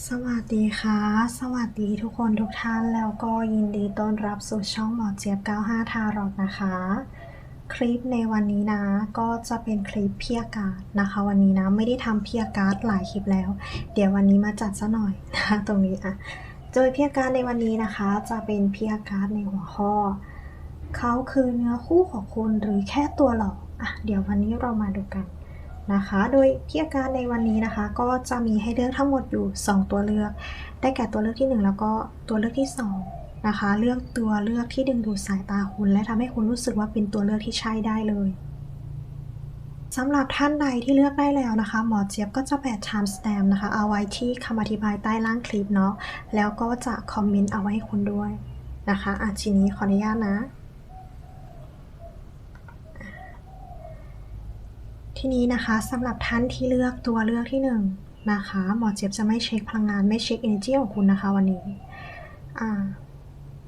สวัสดีค่ะ สวัสดีทุกคนทุกท่านแล้วก็ยินดีต้อนรับสู่ช่องหมอเจี๊ยบ 95 ทารอดนะคะ คลิปในวันนี้นะ ก็จะเป็นคลิปเพียการ์ดนะคะ วันนี้นะไม่ได้ทำเพียการ์ดหลายคลิปแล้ว เดี๋ยววันนี้มาจัดซะหน่อยนะคะตรงนี้อะโดยเพียการ์ดในวันนี้นะคะ จะเป็นเพียการ์ดในหัวข้อเขาคือเนื้อคู่ของคุณหรือแค่ตัวหลอกอะเดี๋ยววันนี้เรามาดูกัน นะคะ โดยที่อาการในวันนี้นะคะ ก็จะมีให้เลือกทั้งหมดอยู่ 2 ตัวเลือก ได้แก่ตัวเลือกที่ 1 แล้วก็ตัวเลือกที่ 2 นะคะ เลือกตัวเลือกที่ดึงดูดสายตาคุณ และทำให้คุณรู้สึกว่าเป็นตัวเลือกที่ใช่ได้เลยสำหรับท่านใดที่เลือกได้แล้วนะคะ หมอเจี๊ยบก็จะแปะ time stamp นะคะ เอาไว้ที่คำอธิบายใต้ล่างคลิปเนาะแล้วก็จะคอมเมนต์เอาไว้ให้คุณด้วยนะคะอะทีนี้ขออนุญาตนะ ทีนี้นะคะสำหรับท่านที่เลือกตัวเลือกที่หนึ่งนะคะหมอเจี๊ยบจะไม่เช็คพลังงานไม่เช็ค energy ของคุณนะคะวันนี้อ่า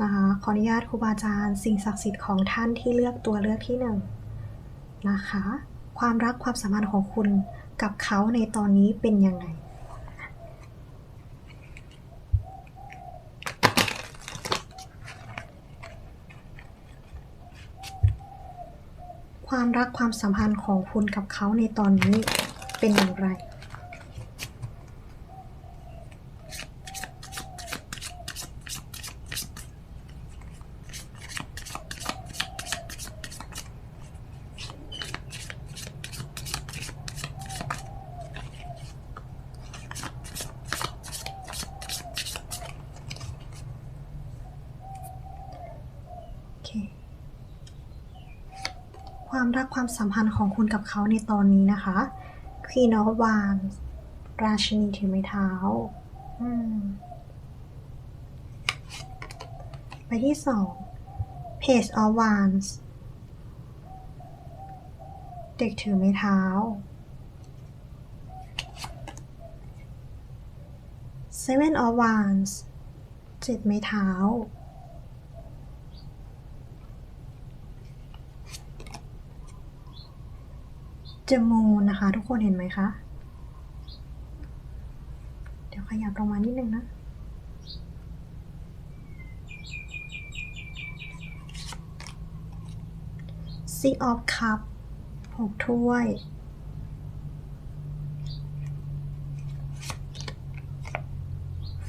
นะคะขออนุญาตครูบาอาจารย์สิ่งศักดิ์สิทธิ์ของท่านที่เลือกตัวเลือกที่หนึ่งนะคะ ความรักความสัมพันธ์ของคุณกับเขาในตอนนี้เป็นยังไง ความรักความสัมพันธ์ของคุณกับเขาในตอนนี้เป็นอย่างไรโอเค ความรักความสัมพันธ์ของคุณกับเขาในตอนนี้นะคะ Queen of Wands ราชินีถือไม้เท้าไปที่สอง Page of Wands เด็กถือไม้เท้า Seven of Wands เจ็ดไม้เท้า จมูนนะคะ ทุกคนเห็นไหมคะ เดี๋ยวขยับลงมานิดนึงนะ Six of Cup หกถ้วย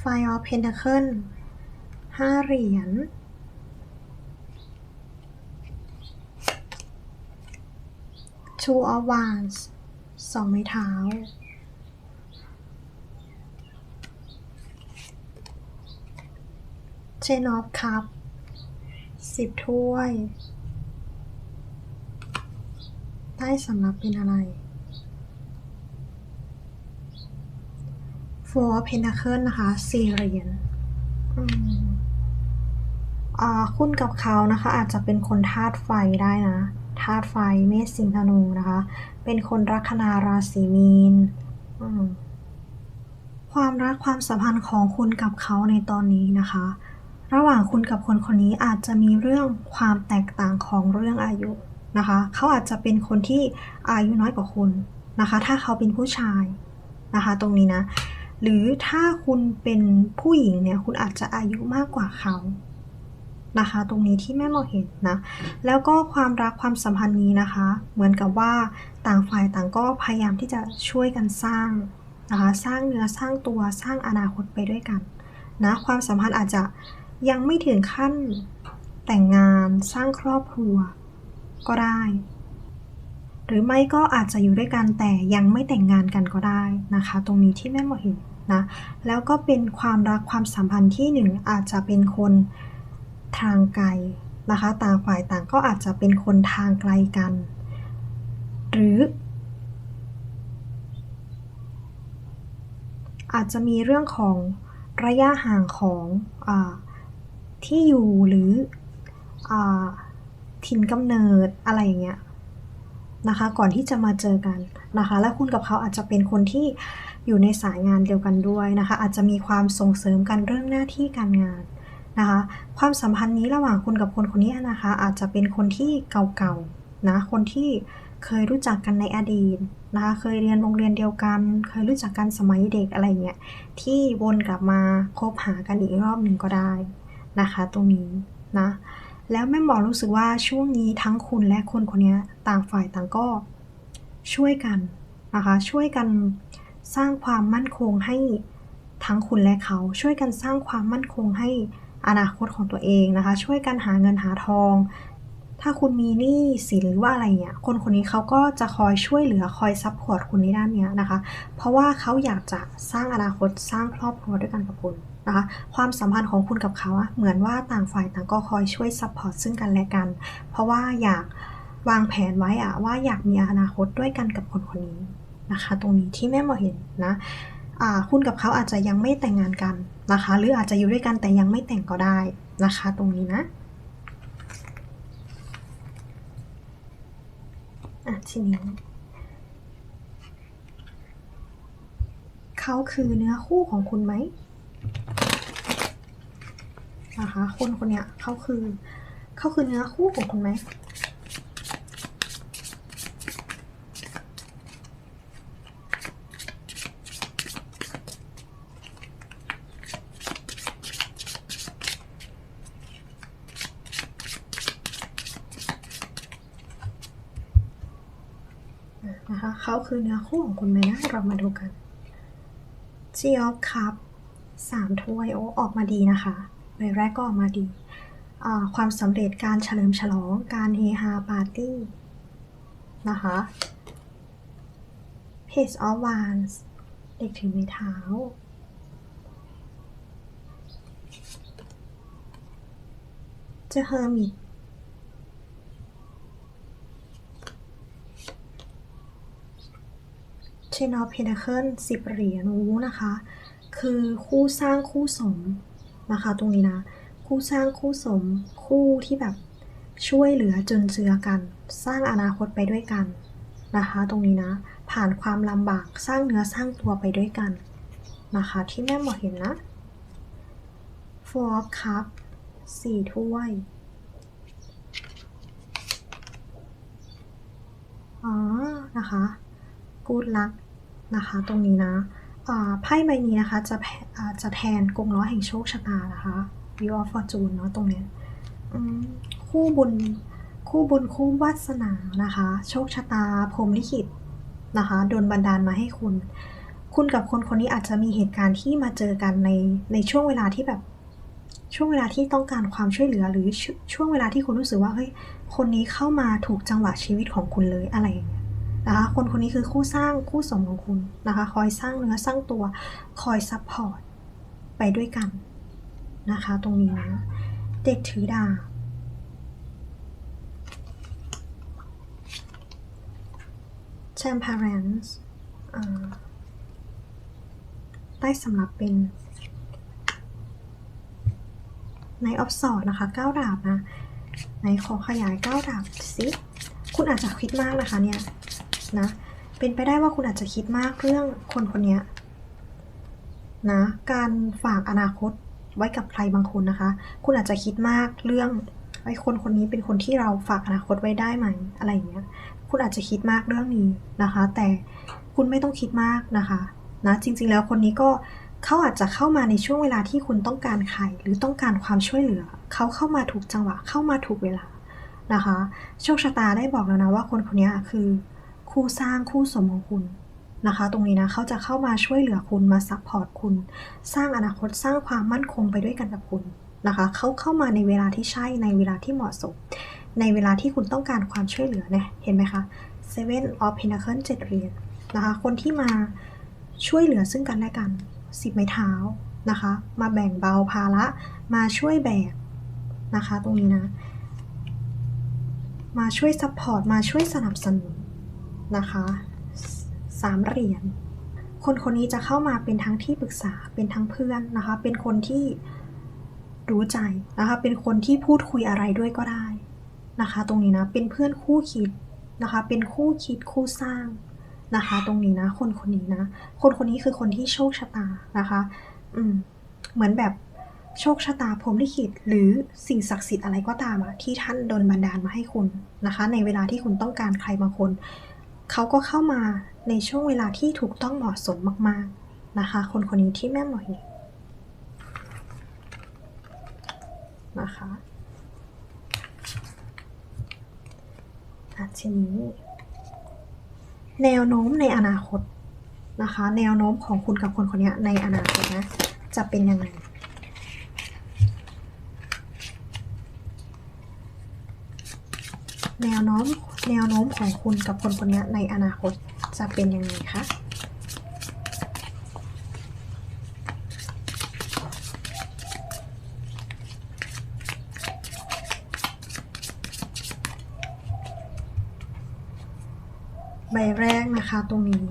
Five of Pentacle ห้าเหรียญ Two of Wands สองไม้เท้า Ten of Cup สิบถ้วยได้สำหรับเป็นอะไร Four of Pentacle นะคะสี่เหรียญอ่าคุณกับเขานะคะ อาจจะเป็นคนธาตุไฟได้นะ ธาตุไฟเมษสิงหธนูนะคะ เป็นคนลัคนาราศีมีนความรักความสัมพันธ์ของคุณกับเขาในตอนนี้นะคะ ระหว่างคุณกับคนคนนี้อาจจะมีเรื่องความแตกต่างของเรื่องอายุนะคะ เขาอาจจะเป็นคนที่อายุน้อยกว่าคุณนะคะ ถ้าเขาเป็นผู้ชายนะคะ ตรงนี้นะ หรือถ้าคุณเป็นผู้หญิงเนี่ย คุณอาจจะอายุมากกว่าเขา นะคะ ตรงนี้ที่แม่มองเห็นนะ แล้วก็ความรักความสัมพันธ์นี้นะคะ เหมือนกับว่าต่างฝ่ายต่างก็พยายามที่จะช่วยกันสร้างนะคะ สร้างเนื้อสร้างตัวสร้างอนาคตไปด้วยกันนะ ความสัมพันธ์อาจจะยังไม่ถึงขั้นแต่งงานสร้างครอบครัวก็ได้ หรือไม่ก็อาจจะอยู่ด้วยกันแต่ยังไม่แต่งงานกันก็ได้นะคะ ตรงนี้ที่แม่มองเห็นนะ แล้วก็เป็นความรักความสัมพันธ์ที่หนึ่งอาจจะเป็นคน ทางไกลนะคะ ต่างฝ่ายต่างก็อาจจะเป็นคนทางไกลกัน หรือ อาจจะมีเรื่องของระยะห่างของอที่อยู่หรืออถิ่นกำเนิดอะไรอย่างเงี้ยนะคะ ก่อนที่จะมาเจอกันนะคะ และคุณกับเขาอาจจะเป็นคนที่อยู่ในสายงานเดียวกันด้วยนะคะ อาจจะมีความส่งเสริมกันเรื่องหน้าที่การงาน นะคะ ความสัมพันธ์นี้ระหว่างคุณกับคนคนนี้นะคะ อาจจะเป็นคนที่เก่าๆนะคนที่เคยรู้จักกันในอดีตนะคะเคยเรียนโรงเรียนเดียวกัน เคยรู้จักกันสมัยเด็กอะไรเงี้ยที่วนกลับมาคบหากันอีกรอบหนึ่งก็ได้นะคะ ตรงนี้นะแล้วแม่หมอรู้สึกว่าช่วงนี้ทั้งคุณและคนคนนี้ต่างฝ่ายต่างก็ช่วยกันนะคะช่วยกันสร้างความมั่นคงให้ทั้งคุณและเขาช่วยกันสร้างความมั่นคงให้ อนาคตของตัวเองนะคะ ช่วยกันหาเงินหาทอง ถ้าคุณมีหนี้สินหรือว่าอะไรเนี่ย คนคนนี้เขาก็จะคอยช่วยเหลือคอยซัพพอร์ตคุณในด้านเนี้ยนะคะ เพราะว่าเขาอยากจะสร้างอนาคตสร้างครอบครัวด้วยกันกับคุณนะคะความสัมพันธ์ของคุณกับเขาอะเหมือนว่าต่างฝ่ายต่างก็คอยช่วยซัพพอร์ตซึ่งกันและกัน เพราะว่าอยากวางแผนไว้อะว่าอยากมีอนาคตด้วยกันกับคนคนนี้นะคะ ตรงนี้ที่แม่หมอเห็นนะ คุณกับเขาอาจจะยังไม่แต่งงานกันนะคะ หรืออาจจะอยู่ด้วยกันแต่ยังไม่แต่งก็ได้นะคะ ตรงนี้นะอะทีนี้เขาคือเนื้อคู่ของคุณไหมนะคะคนคนเนี้ยเขาคือเขาคือเนื้อคู่ของคุณไหม เขาคือเนื้อคู่ของคุณไหมนะ เรามาดูกัน G of Cup สามถ้วยโอ้ออกมาดีนะคะใบแรกก็ออกมาดี ความสำเร็จการเฉลิมฉลองการเฮฮาปาร์ตี้นะคะ Page of Wands เด็กถือไม้เท้าเจอ Hermit เชนอ f เพน a เคิลสิบเหรียญรู้นะคะ คือคู่สร้างคู่สมนะคะ ตรงนี้นะ คู่สร้างคู่สม คู่ที่แบบช่วยเหลือจนเจือกัน สร้างอนาคตไปด้วยกันนะคะ ตรงนี้นะ ผ่านความลำบากสร้างเนื้อสร้างตัวไปด้วยกันนะคะ ที่แม่หมอเห็นนะ Four of Cup สี่ถ้วยอ๋อนะคะ กูดลัก นะคะ ตรงนี้นะไพ่ใบนี้นะคะจะจะแทนกงล้อแห่งโชคชะตานะคะ Wheel of Fortune เนาะตรงเนี้ยคู่บุญคู่บุญคู่วาสนานะคะ โชคชะตาพรมลิขิตนะคะโดนบันดาลมาให้คุณ คุณกับคนคนนี้อาจจะมีเหตุการณ์ที่มาเจอกันในในช่วงเวลาที่แบบช่วงเวลาที่ต้องการความช่วยเหลือหรือชช่วงเวลาที่คุณรู้สึกว่าเฮ้ยคนนี้เข้ามาถูกจังหวะชีวิตของคุณเลยอะไรอย่างเงี้ย นะคะ คนคนนี้คือคู่สร้างคู่สมของคุณนะคะ คอยสร้างเนื้อสร้างตัว คอยซัพพอร์ตไปด้วยกันนะคะ ตรงนี้นะเด็กถือดาบ Champerance อ่าได้สำหรับเป็นในออฟสอดนะคะเก้าดาบนะในขอขยายเก้าดาบสิ คุณอาจจะคิดมากนะคะเนี่ย นะ เป็นไปได้ว่าคุณอาจจะคิดมากเรื่องคนคนนี้นะ การฝากอนาคตไว้กับใครบางคนนะคะ คุณอาจจะคิดมากเรื่องไอ้คนคนนี้เป็นคนที่เราฝากอนาคตไว้ได้ไหมอะไรอย่างเงี้ย คุณอาจจะคิดมากเรื่องนี้นะคะ แต่คุณไม่ต้องคิดมากนะคะนะจริง ๆ แล้วคนนี้ก็เขาอาจจะเข้ามาในช่วงเวลาที่คุณต้องการใครหรือต้องการความช่วยเหลือ เขาเข้ามาถูกจังหวะเข้ามาถูกเวลานะคะ โชคชะตาได้บอกแล้วนะว่าคนคนนี้คือ คู่สร้างคู่สมของคุณนะคะ ตรงนี้นะเขาจะเข้ามาช่วยเหลือคุณมาซัพพอร์ตคุณ สร้างอนาคตสร้างความมั่นคงไปด้วยกันกับคุณนะคะเขาเข้ามาในเวลาที่ใช่ในเวลาที่เหมาะสม ในเวลาที่คุณต้องการความช่วยเหลือเนี่ยเห็นไหมคะ Seven of Pentacles เจ็ดเหรียญนะคะ คนที่มาช่วยเหลือซึ่งกันและกันสิบไม้เท้านะคะ มาแบ่งเบาภาระมาช่วยแบกนะคะ ตรงนี้นะ มาช่วยซัพพอร์ตมาช่วยสนับสนุน นะคะสามเหรียญคนคนนี้จะเข้ามาเป็นทั้งที่ปรึกษาเป็นทั้งเพื่อนนะคะ เป็นคนที่รู้ใจนะคะ เป็นคนที่พูดคุยอะไรด้วยก็ได้นะคะ ตรงนี้นะเป็นเพื่อนคู่คิดนะคะ เป็นคู่คิดคู่สร้างนะคะ ตรงนี้นะ คนคนนี้นะ คนคนนี้คือคนที่โชคชะตานะคะ อืมเหมือนแบบโชคชะตาพรมลิขิตหรือสิ่งศักดิ์สิทธิ์อะไรก็ตามอะที่ท่านโดนบันดาลมาให้คุณนะคะ ในเวลาที่คุณต้องการใครบางคน เขาก็เข้ามาในช่วงเวลาที่ถูกต้องเหมาะสมมาก ๆ นะคะ คนคนนี้ที่แม่หมอเห็นนะคะอะทีนี้แนวโน้มในอนาคตนะคะ แนวโน้มของคุณกับคนคนนี้ในอนาคตนะ จะเป็นยังไงแนวโน้ม แนวโน้มของคุณกับคนคนนี้ในอนาคตจะเป็นยังไงคะใบแรกนะคะตรงนี้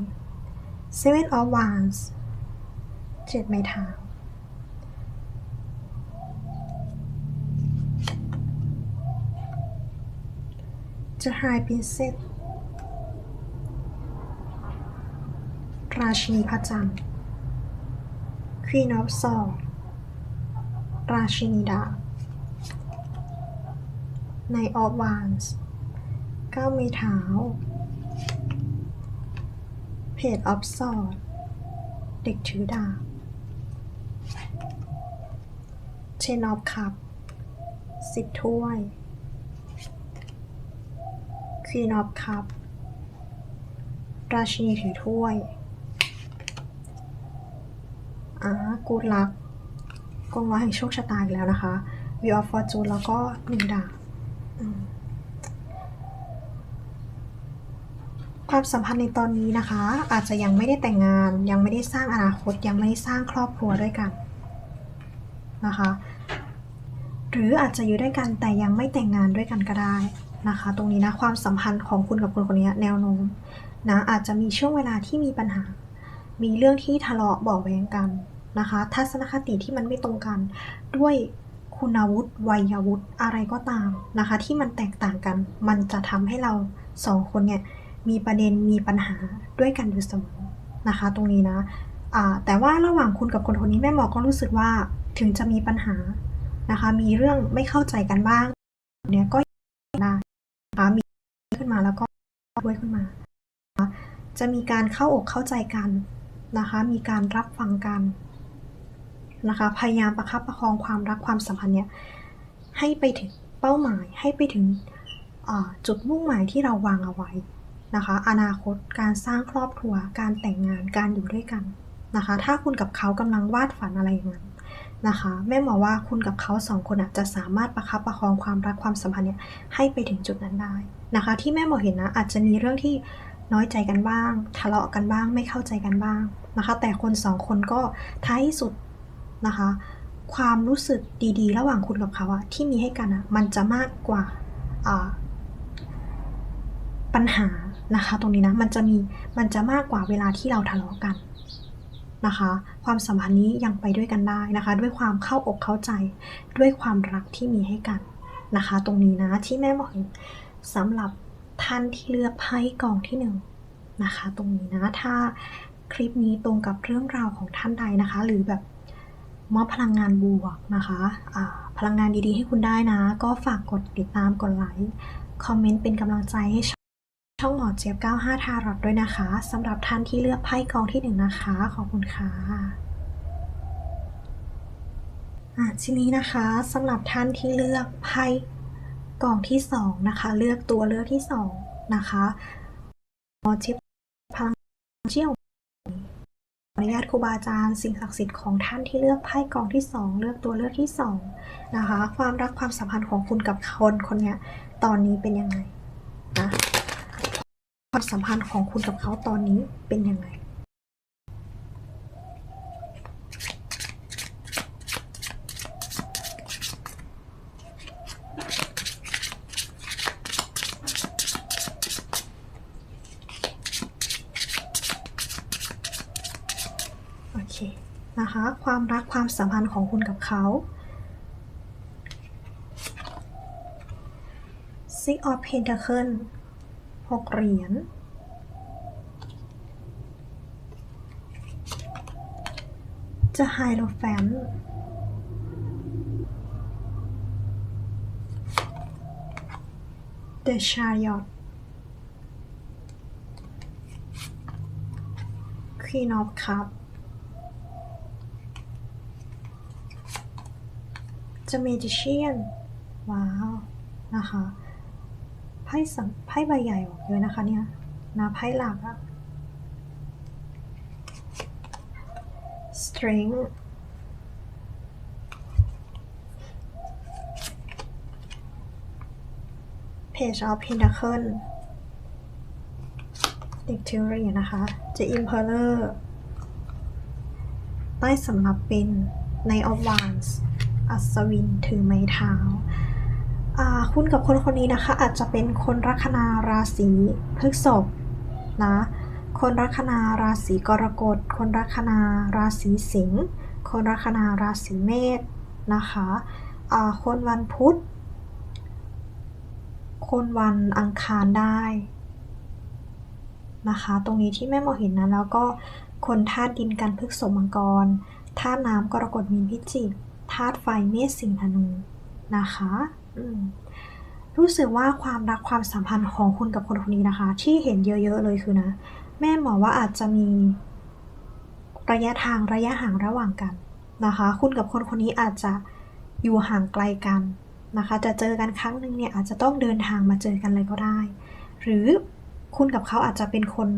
Seven of Wands เจ็ดไม้เท้า จะหายเป็นเซตราชินีพระจันทร์ Queen of Swords ราชินีดาในออฟวานส์เก้ามีเท้าเพจออฟซอดเด็กถือดาบเชนอฟคับสิบถ้วย Queen of Cup ราชินีถือถ้วยอากูดลักกงร้อยแห่งโชคชะตาอีกแล้วนะคะ Wheel of Fortune แล้วก็หนึ่งดาบความสัมพันธ์ในตอนนี้นะคะ อาจจะยังไม่ได้แต่งงาน ยังไม่ได้สร้างอนาคตยังไม่ได้สร้างครอบครัวด้วยกันนะคะ หรืออาจจะอยู่ด้วยกันแต่ยังไม่แต่งงานด้วยกันก็ได้ นะคะ ตรงนี้นะความสัมพันธ์ของคุณกับคนคนนี้แนวโน้มนะอาจจะมีช่วงเวลาที่มีปัญหา มีเรื่องที่ทะเลาะเบาะแวงกันนะคะ ทัศนคติที่มันไม่ตรงกัน ด้วยคุณวุฒิวัยวุฒิอะไรก็ตามนะคะ ที่มันแตกต่างกัน มันจะทำให้เราสองคนเนี่ยมีประเด็นมีปัญหาด้วยกันอยู่เสมอนะคะ ตรงนี้นะแต่ว่าระหว่างคุณกับคนคนนี้แม่หมอก็รู้สึกว่าถึงจะมีปัญหานะคะ มีเรื่องไม่เข้าใจกันบ้างเนี่ยก็ได้ นะคะมีขึ้นมาแล้วก็ด้วยขึ้นมา จะมีการเข้าอกเข้าใจกันนะคะ มีการรับฟังกันนะคะ พยายามประคับประคองความรักความสัมพันธ์เนี่ยให้ไปถึงเป้าหมายให้ไปถึงจุดมุ่งหมายที่เราวางเอาไว้นะคะ อนาคตการสร้างครอบครัว การแต่งงานการอยู่ด้วยกันนะคะ ถ้าคุณกับเขากำลังวาดฝันอะไรอย่างนั้น นะคะแม่หมอว่าคุณกับเขาสองคนอะจะสามารถประคับประคองความรักความสัมพันธ์เนี่ยให้ไปถึงจุดนั้นได้นะคะ ที่แม่หมอเห็นนะอาจจะมีเรื่องที่น้อยใจกันบ้าง ทะเลาะกันบ้าง ไม่เข้าใจกันบ้างนะคะ แต่คนสองคนก็ท้ายสุดนะคะ ความรู้สึกดีๆ ระหว่างคุณกับเขาอะที่มีให้กันอะมันจะมากกว่าปัญหานะคะ ตรงนี้นะมันจะมีมันจะมากกว่าเวลาที่เราทะเลาะกัน นะคะ ความสัมพันธ์นี้ยังไปด้วยกันได้นะคะ ด้วยความเข้าอกเข้าใจ ด้วยความรักที่มีให้กันนะคะ ตรงนี้นะที่แม่บอกสำหรับท่านที่เลือกไพ่กองที่หนึ่งนะคะ ตรงนี้นะถ้าคลิปนี้ตรงกับเรื่องราวของท่านใดนะคะ หรือแบบมอบพลังงานบวกนะคะะพลังงานดีๆให้คุณได้นะ ก็ฝากกดติดตามกดไลค์คอมเมนต์เป็นกำลังใจให้ ช่องหมอเจี๊ยบ 95 ทารอดด้วยนะคะสำหรับท่านที่เลือกไพ่กองที่หนึ่งนะคะ ขอบคุณค่ะอะทีนี้นะคะสำหรับท่านที่เลือกไพ่กองที่สองนะคะ เลือกตัวเลือกที่สองนะคะหมอชิปพลังเชี่ยวอนุญาตครูบาอาจารย์สิ่งศักดิ์สิทธิ์ของท่านที่เลือกไพ่กองที่สองเลือกตัวเลือกที่สองนะคะ ความรักความสัมพันธ์ของคุณกับคนคนนี้ตอนนี้เป็นยังไงนะ ความสัมพันธ์ของคุณกับเขาตอนนี้เป็นยังไงโอเคนะคะ ความรักความสัมพันธ์ของคุณกับเขา Six of Pentacles หกเหรียญจะไฮโลแฟนเดชายอตคีนอฟครับจะเมดิเชียน ว้าว นะคะ ไพ่สังไพ่ใบใหญ่ออกเยอะนะคะเนี่ยนะไพ่หลักอะ Strength Page of Pentacle เด็กเทอรี่นะคะจะ Emperor ใต้สำรับเป็น Knight of Wands อัศวินถือไม้เท้า คุณกับคนคนนี้นะคะ อาจจะเป็นคนลัคนาราศีพฤษภนะคนลัคนาราศีกรกฎ คนลัคนาราศีสิงห์คนลัคนาราศีเมษนะคะคนวันพุธ คนวันอังคารได้นะคะ ตรงนี้ที่แม่หมอเห็นนะแล้วก็คนธาตุดินกันพฤกษมังกรธาตุน้ำกรกฎมีนพิจิกธาตุไฟเมษสิงห์ธนูนะคะ รู้สึกว่าความรักความสัมพันธ์ของคุณกับคนคนนี้นะคะ ที่เห็นเยอะๆเลยคือนะ แม่หมอว่าอาจจะมีระยะทางระยะห่างระหว่างกันนะคะ คุณกับคนคนนี้อาจจะอยู่ห่างไกลกันนะคะ จะเจอกันครั้งหนึ่งเนี่ยอาจจะต้องเดินทางมาเจอกันเลยก็ได้ หรือคุณกับเขาอาจจะเป็นคน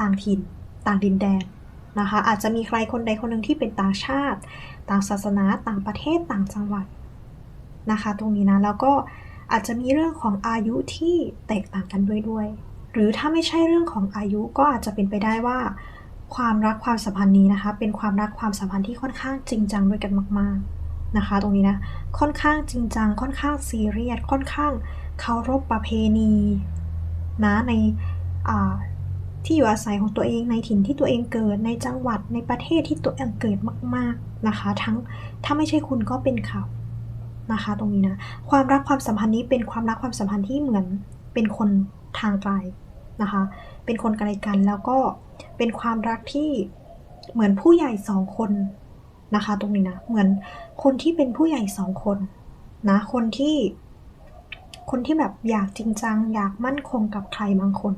ต่างถิ่น ต่างดินแดนนะคะ อาจจะมีใครคนใดคนหนึ่งที่เป็นต่างชาติ ต่างศาสนา ต่างประเทศ ต่างจังหวัด นะคะ ตรงนี้นะแล้วก็อาจจะมีเรื่องของอายุที่แตกต่างกันด้วยด้วย หรือถ้าไม่ใช่เรื่องของอายุก็อาจจะเป็นไปได้ว่า ความรักความสัมพันธ์นี้นะคะ เป็นความรักความสัมพันธ์ที่ค่อนข้างจริงจังด้วยกันมาก ๆนะคะ ตรงนี้นะค่อนข้างจริงจัง ค่อนข้างซีเรียสค่อนข้างเคารพประเพณีนะในที่อยู่อาศัยของตัวเองในถิ่นที่ตัวเองเกิดในจังหวัดในประเทศที่ตัวเองเกิดมาก ๆนะคะ ทั้งถ้าไม่ใช่คุณก็เป็นเขา นะคะ ตรงนี้นะ ความรักความสัมพันธ์นี้เป็นความรักความสัมพันธ์ที่เหมือนเป็นคนทางไกลนะคะ เป็นคนไกลกันแล้วก็เป็นความรักที่เหมือนผู้ใหญ่สองคนนะคะ ตรงนี้นะ เหมือนคนที่เป็นผู้ใหญ่สองคนนะ คนที่ คนที่แบบอยากจริงจัง อยากมั่นคงกับใครบางคน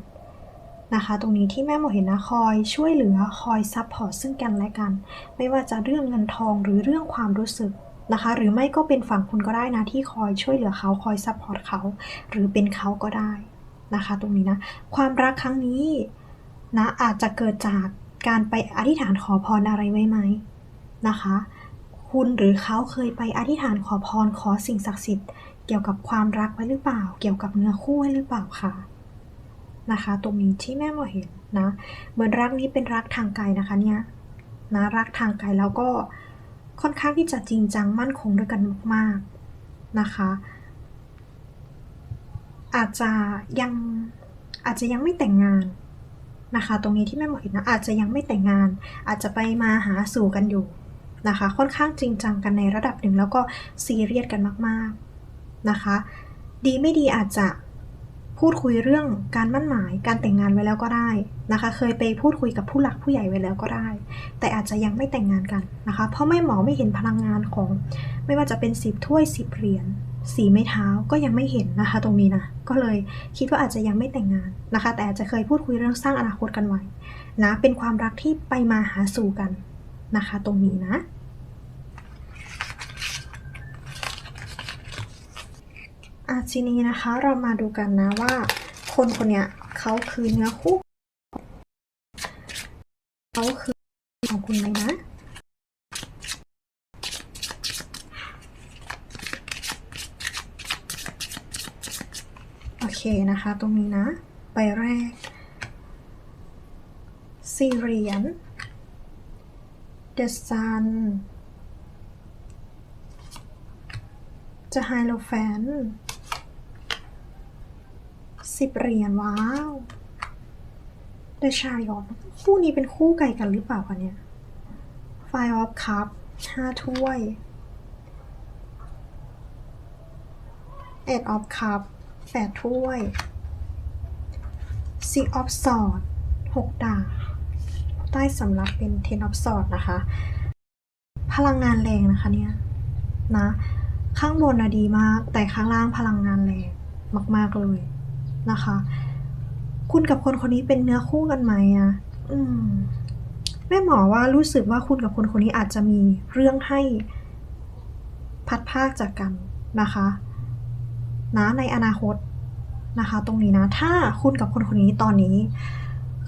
นะคะ ตรงนี้ที่แม่หมอเห็นนะคอยช่วยเหลือคอยซัพพอร์ตซึ่งกันและกัน ไม่ว่าจะเรื่องเงินทองหรือเรื่องความรู้สึก นะคะ หรือไม่ก็เป็นฝั่งคุณก็ได้นะที่คอยช่วยเหลือเขาคอยซัพพอร์ตเขา หรือเป็นเขาก็ได้นะคะ ตรงนี้นะ ความรักครั้งนี้นะอาจจะเกิดจากการไปอธิษฐานขอพรอะไรไว้ไหมนะคะ คุณหรือเขาเคยไปอธิษฐานขอพรขอสิ่งศักดิ์สิทธิ์ เกี่ยวกับความรักไว้หรือเปล่า เกี่ยวกับเนื้อคู่ไว้หรือเปล่าคะนะคะ ตรงนี้ที่แม่หมอเห็นนะ เหมือนรักนี้เป็นรักทางไกลนะคะเนี่ยนะรักทางไกลแล้วก็ ค่อนข้างที่จะจริงจังมั่นคงด้วยกันมากๆนะคะ อาจจะยังอาจจะยังไม่แต่งงานนะคะ ตรงนี้ที่แม่หมอเห็นนะอาจจะยังไม่แต่งงาน อาจจะไปมาหาสู่กันอยู่นะคะ ค่อนข้างจริงจังกันในระดับหนึ่งแล้วก็ซีเรียสกันมาก ๆนะคะ ดีไม่ดีอาจจะ พูดคุยเรื่องการมั่นหมายการแต่งงานไว้แล้วก็ได้นะคะ เคยไปพูดคุยกับผู้หลักผู้ใหญ่ไว้แล้วก็ได้ แต่อาจจะยังไม่แต่งงานกันนะคะ เพราะไม่หมอไม่เห็นพลังงานของ ไม่ว่าจะเป็นสิบถ้วยสิบเหรียญสีไม้เท้าก็ยังไม่เห็นนะคะ ตรงนี้นะก็เลยคิดว่าอาจจะยังไม่แต่งงานนะคะ แต่อาจจะเคยพูดคุยเรื่องสร้างอนาคตกันไว้นะเป็นความรักที่ไปมาหาสู่กันนะคะ ตรงนี้นะ อาทีนี้นะคะเรามาดูกันนะว่า คนคนเนี้ยเขาคือเนื้อคู่เขาคือของคุณไหมนะโอเคนะคะ ตรงนี้นะใบแรกสี่เรียญ The Sun จะไฮโลแฟน สิบเหรียญว้าว The Chariot คู่นี้เป็นคู่ไกลกันหรือเปล่าคะเนี่ย Five of Cup ห้าถ้วย Eight of Cup แปดถ้วย Six of Swords หกดาบใต้สำรับเป็น Ten of Swords นะคะ พลังงานแรงนะคะเนี่ยนะ ข้างบนนะดีมาก แต่ข้างล่างพลังงานแรงมาก ๆ เลย นะคะ คุณกับคนคนนี้เป็นเนื้อคู่กันไหมอะอืมแม่หมอว่ารู้สึกว่าคุณกับคนคนนี้อาจจะมีเรื่องให้พัดภาคจากกันนะคะนะในอนาคตนะคะ ตรงนี้นะ ถ้าคุณกับคนคนนี้ตอนนี้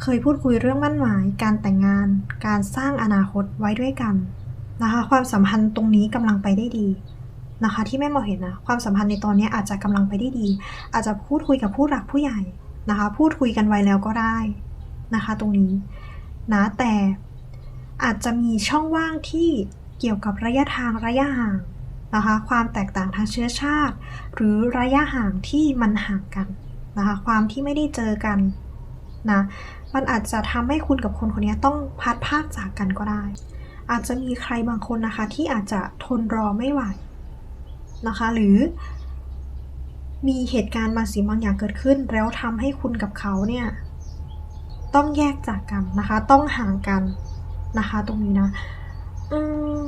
เคยพูดคุยเรื่องมั่นหมาย การแต่งงาน การสร้างอนาคตไว้ด้วยกันนะคะ ความสัมพันธ์ตรงนี้กำลังไปได้ดี นะคะ ที่แม่หมอเห็นนะความสัมพันธ์ในตอนนี้อาจจะกำลังไปได้ดี อาจจะพูดคุยกับผู้หลักผู้ใหญ่นะคะ พูดคุยกันไว้แล้วก็ได้นะคะ ตรงนี้นะแต่อาจจะมีช่องว่างที่เกี่ยวกับระยะทางระยะห่างนะคะ ความแตกต่างทางเชื้อชาติ หรือระยะห่างที่มันห่างกันนะคะ ความที่ไม่ได้เจอกันนะมันอาจจะทำให้คุณกับคนคนนี้ต้องพัดภาคจากกันก็ได้ อาจจะมีใครบางคนนะคะที่อาจจะทนรอไม่ไหว นะคะ หรือมีเหตุการณ์บางสิ่งบางอย่างเกิดขึ้น แล้วทำให้คุณกับเขาเนี่ย ต้องแยกจากกันนะคะ ต้องห่างกันนะคะ ตรงนี้นะ อืม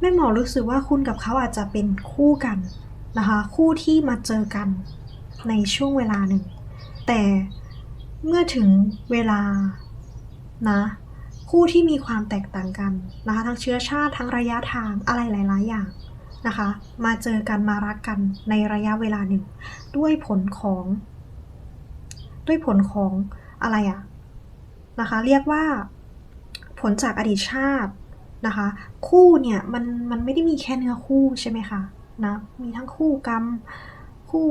แม่หมอรู้สึกว่าคุณกับเขาอาจจะเป็นคู่กันนะคะ คู่ที่มาเจอกันในช่วงเวลาหนึ่ง แต่เมื่อถึงเวลานะคู่ที่มีความแตกต่างกันนะคะทั้งเชื้อชาติทั้งระยะทางอะไรหลาย ๆ อย่าง นะคะ มาเจอกันมารักกันในระยะเวลาหนึ่ง ด้วยผลของ ด้วยผลของอะไรอะนะคะ เรียกว่าผลจากอดีตชาตินะคะ คู่เนี่ยมันมันไม่ได้มีแค่เนื้อคู่ใช่ไหมคะนะมีทั้งคู่กรรมคู่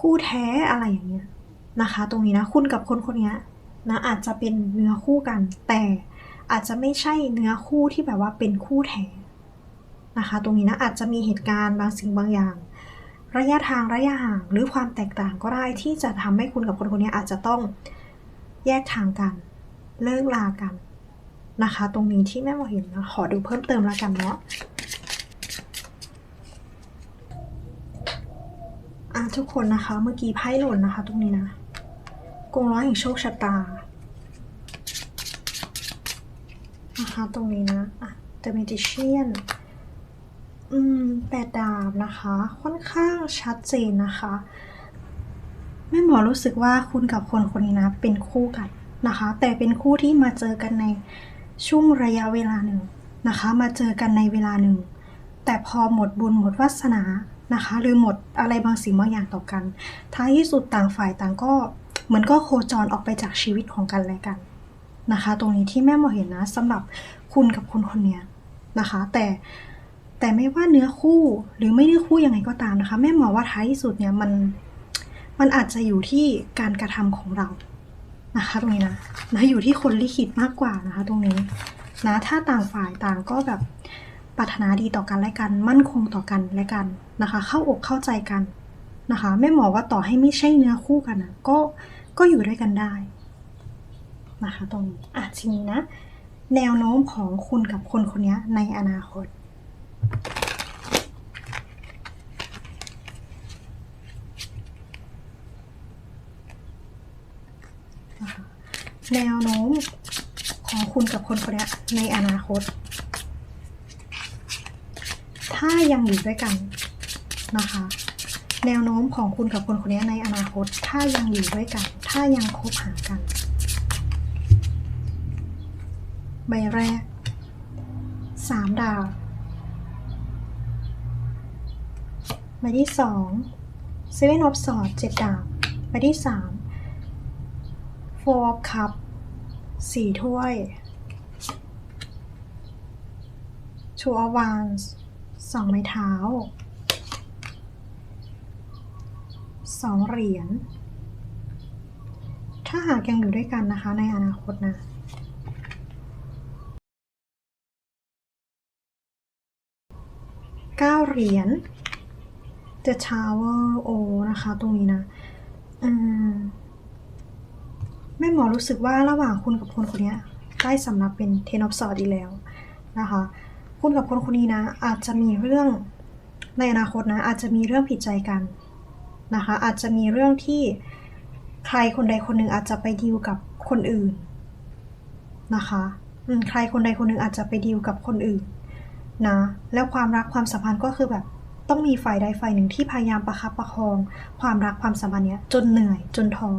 คู่แท้อะไรอย่างเงี้ยนะคะ ตรงนี้นะคุณกับคนคนนี้นะอาจจะเป็นเนื้อคู่กัน แต่อาจจะไม่ใช่เนื้อคู่ที่แบบว่าเป็นคู่แท้ นะคะ ตรงนี้นะอาจจะมีเหตุการณ์บางสิ่งบางอย่าง ระยะทางระยะห่างหรือความแตกต่างก็ได้ที่จะทำให้คุณกับคนคนนี้อาจจะต้องแยกทางกัน เลิกลากันนะคะ ตรงนี้ที่แม่หมอเห็นนะขอดูเพิ่มเติมแล้วกันเนาะอะทุกคนนะคะ เมื่อกี้ไพ่หล่นนะคะ ตรงนี้นะกงร้อยแห่งโชคชะตานะคะตรงนี้นะอะ The Magician อืมแปดดาบนะคะ ค่อนข้างชัดเจนนะคะแม่หมอรู้สึกว่าคุณกับคนคนนี้นะเป็นคู่กันนะคะ แต่เป็นคู่ที่มาเจอกันในช่วงระยะเวลาหนึ่งนะคะ มาเจอกันในเวลาหนึ่ง แต่พอหมดบุญหมดวาสนานะคะ หรือหมดอะไรบางสิ่งบางอย่างต่อกัน ท้ายที่สุดต่างฝ่ายต่างก็เหมือนก็โคจรออกไปจากชีวิตของกันและกันนะคะ ตรงนี้ที่แม่หมอเห็นนะสำหรับคุณกับคนคนนี้นะคะ แต่ แต่ไม่ว่าเนื้อคู่หรือไม่เนื้อคู่ยังไงก็ตามนะคะ แม่หมอว่าท้ายที่สุดเนี่ยมันมันอาจจะอยู่ที่การกระทำของเรานะคะ ตรงนี้นะนะอยู่ที่คนลิขิตมากกว่านะคะ ตรงนี้นะถ้าต่างฝ่ายต่างก็แบบปรารถนาดีต่อกันและกัน มั่นคงต่อกันและกันนะคะ เข้าอกเข้าใจกันนะคะแม่หมอว่าต่อให้ไม่ใช่เนื้อคู่กันนะก็ก็อยู่ด้วยกันได้นะคะตรงนี้อะทีนี้นะ แนวโน้มของคุณกับคนคนนี้ในอนาคต แนวโน้มของคุณกับคนคนนี้ในอนาคต ถ้ายังอยู่ด้วยกันนะคะ แนวโน้มของคุณกับคนคนนี้ในอนาคต ถ้ายังอยู่ด้วยกัน ถ้ายังคบหากัน ใบแรกสามดาว ใบที่สองเซเว่นออฟสอดเจ็ดดาบใบที่สาม four of cup สี่ถ้วย two of wands สองไม้เท้าสองเหรียญ ถ้าหากยังอยู่ด้วยกันนะคะในอนาคตนะเก้าเหรียญ The Tower O นะคะ ตรงนี้นะมแม่หมอรู้สึกว่าระหว่างคุณกับคนคนนี้ได้สำนับเป็น Ten of Swords อีกแล้วนะคะ คุณกับคนคนนี้นะ อาจจะมีเรื่องในอนาคตนะ อาจจะมีเรื่องผิดใจกันนะคะ อาจจะมีเรื่องที่ใครคนใดคนหนึ่งอาจจะไปดีลกับคนอื่นนะคะใครคนใดคนหนึ่งอาจจะไปดีลกับคนอื่นนะ แล้วความรักความสัมพันธ์ก็คือแบบ ต้องมีฝ่ายใดฝ่ายหนึ่งที่พยายามประคับประคอง ความรักความสัมพันธ์เนี้ยจนเหนื่อยจนท้อ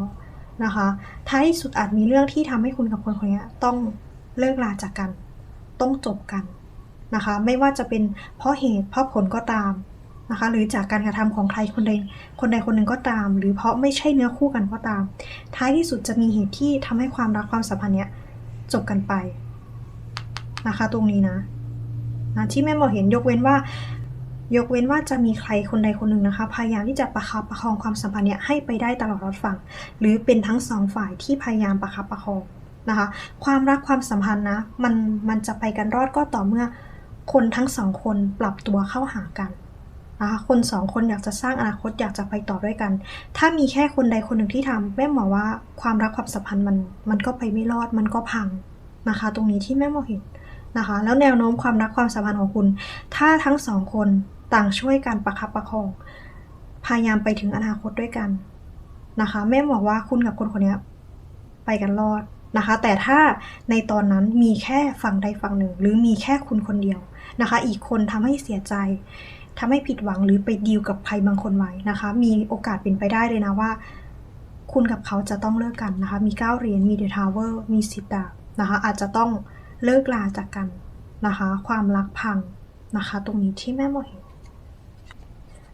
นะคะ ท้ายที่สุดอาจมีเรื่องที่ทำให้คุณกับคนคนนี้ต้องเลิกลาจากกัน ต้องจบกันนะคะ ไม่ว่าจะเป็นเพราะเหตุเพราะผลก็ตามนะคะ หรือจากการกระทำของใครคนใดคนใดคนหนึ่งก็ตาม หรือเพราะไม่ใช่เนื้อคู่กันก็ตาม ท้ายที่สุดจะมีเหตุที่ทำให้ความรักความสัมพันธ์เนี้ยจบกันไปนะคะ ตรงนี้นะนะที่แม่หมอเห็นยกเว้นว่า ยกเว้นว่าจะมีใครคนใดคนหนึ่งนะคะ พยายามที่จะประคับประคองความสัมพันธ์เนี้ยให้ไปได้ตลอดรอดฝั่ง หรือเป็นทั้งสองฝ่ายที่พยายามประคับประคองนะคะ ความรักความสัมพันธ์นะมันมันจะไปกันรอดก็ต่อเมื่อคนทั้งสองคนปรับตัวเข้าหากันนะคะคนสองคนอยากจะสร้างอนาคตอยากจะไปต่อด้วยกัน ถ้ามีแค่คนใดคนหนึ่งที่ทำแม่หมอว่าความรักความสัมพันธ์มันมันก็ไปไม่รอดมันก็พังนะคะ ตรงนี้ที่แม่หมอเห็นนะคะ แล้วแนวโน้มความรักความสัมพันธ์ของคุณ ถ้าทั้งสองคน ต่างช่วยกันประคับประคอง พยายามไปถึงอนาคตด้วยกันนะคะ แม่บอกว่าคุณกับคนคนนี้ไปกันรอดนะคะ แต่ถ้าในตอนนั้นมีแค่ฝั่งใดฝั่งหนึ่ง หรือมีแค่คุณคนเดียวนะคะ อีกคนทำให้เสียใจทำให้ผิดหวังหรือไปดีลกับใครบางคนไว้นะคะ มีโอกาสเป็นไปได้เลยนะว่า คุณกับเขาจะต้องเลิกกันนะคะ มีเก้าเหรียญมีเดอะทาวเวอร์มีสิตานะคะ อาจจะต้องเลิกลาจากกันนะคะ ความรักพังนะคะ ตรงนี้ที่แม่โมเห็น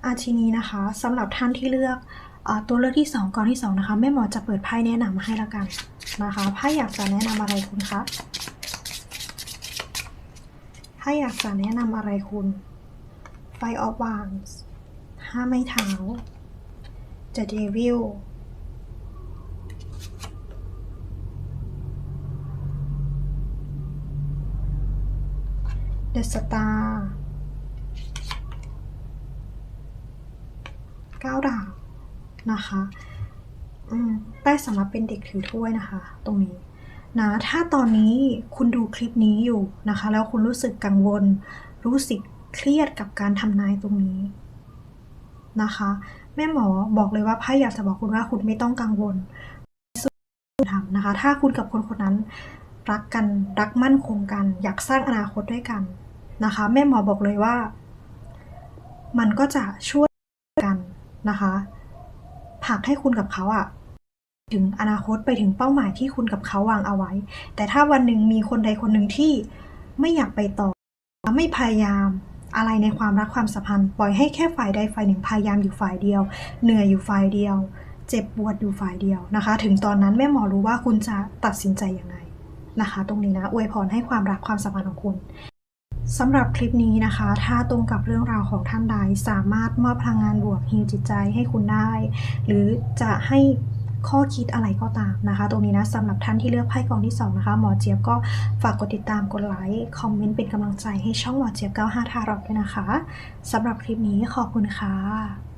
อาทีนี้นะคะสำหรับท่านที่เลือกอตัวเลือกที่ 2ก่อนที่2นะคะแม่หมอจะเปิดไพ่แนะนำให้ละกันนะคะไพ่อยากจะแนะนำอะไรคุณคะไพ่อยากจะแนะนำอะไรคุณ Five of Wands ห้าไม้เท้า The Devil The Star เก้า ดาบนะคะอืมได้สำหรับเป็นเด็กถือถ้วยนะคะ ตรงนี้นะถ้าตอนนี้คุณดูคลิปนี้อยู่นะคะ แล้วคุณรู้สึกกังวล รู้สึกเครียดกับการทำนายตรงนี้นะคะ แม่หมอบอกเลยว่าไพ่อยากจะบอกคุณว่าคุณไม่ต้องกังวลทำนะคะ ถ้าคุณกับคนคนนั้นรักกันรักมั่นคงกัน อยากสร้างอนาคตด้วยกันนะคะ แม่หมอบอกเลยว่า มันก็จะช่วยกัน นะคะผลักให้คุณกับเขาอะถึงอนาคตไปถึงเป้าหมายที่คุณกับเขาวางเอาไว้ แต่ถ้าวันหนึ่งมีคนใดคนหนึ่งที่ไม่อยากไปต่อ ไม่พยายามอะไรในความรักความสัมพันธ์ ปล่อยให้แค่ฝ่ายใดฝ่ายหนึ่งพยายามอยู่ฝ่ายเดียว เหนื่อยอยู่ฝ่ายเดียว เจ็บปวดอยู่ฝ่ายเดียวนะคะ ถึงตอนนั้นแม่หมอรู้ว่าคุณจะตัดสินใจยังไงนะคะ ตรงนี้นะอวยพรให้ความรักความสัมพันธ์ของคุณ สำหรับคลิปนี้นะคะ ถ้าตรงกับเรื่องราวของท่านใดสามารถมอบพลังงานบวกฮีลจิตใจให้คุณได้ หรือจะให้ข้อคิดอะไรก็ตามนะคะ ตรงนี้นะสำหรับท่านที่เลือกไพ่กองที่ 2 นะคะ หมอเจี๊ยบก็ฝากกดติดตามกดไลค์ คอมเมนต์เป็นกำลังใจให้ช่องหมอเจี๊ยบ 95ทารอกด้วยนะคะสำหรับคลิปนี้ขอบคุณค่ะ